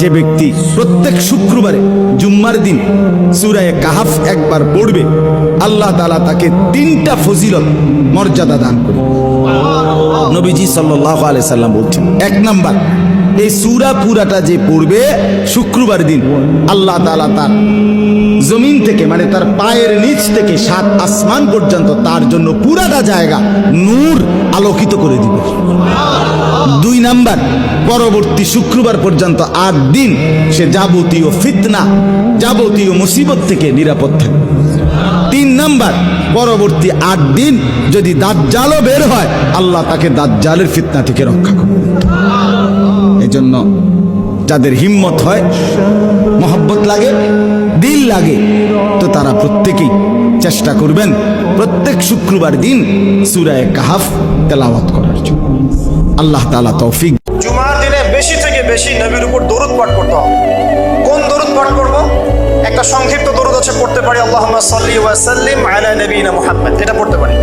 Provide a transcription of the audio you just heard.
যে ব্যক্তি প্রত্যেক শুক্রবারে জুম্মার দিন সুরায় কাহাফ একবার পড়বে আল্লাহ তালা তাকে তিনটা ফজিলত মর্যাদা দান করবে নবীজি সাল্লাহ আলাই সাল্লাম বলছেন এক নাম্বার এই সূরা পুরাটা যে পড়বে শুক্রবার দিন, আল্লাহ তাআলা তার জমিন থেকে মানে তার পায়ের নিচ থেকে সাত আসমান পর্যন্ত তার জন্য পুরাটা জায়গা নূর আলোকিত করে দিবে। দুই নাম্বার, পরবর্তী শুক্রবার পর্যন্ত আট দিন সে যাবতীয় ফিতনা, যাবতীয় মুসিবত থেকে নিরাপদ থাকবে। তিন নাম্বার, পরবর্তী আট দিন যদি দাজ্জালও বের হয়, আল্লাহ তাকে দাজ্জালের ফিতনা থেকে রক্ষা করবে। জন্য যাদের হিম্মত হয়, মহব্বত লাগে, দিল লাগে, তো তারা প্রত্যেকেই চেষ্টা করবেন প্রত্যেক শুক্রবার দিন সুরায় কাহাফ তেলাওয়াত করার জন্য। আল্লাহ তালা তৌফিক জুমার দিনে বেশি থেকে বেশি নবীর উপর দরুদ পাঠ করতে হবে। কোন দরুদ পাঠ করব? একটা সংক্ষিপ্ত দরুদ আছে, পড়তে পারি। আল্লাহ সাল্লি ওয়া সাল্লিম আলা নবীনা মুহাম্মদ। এটা পড়তে পারি।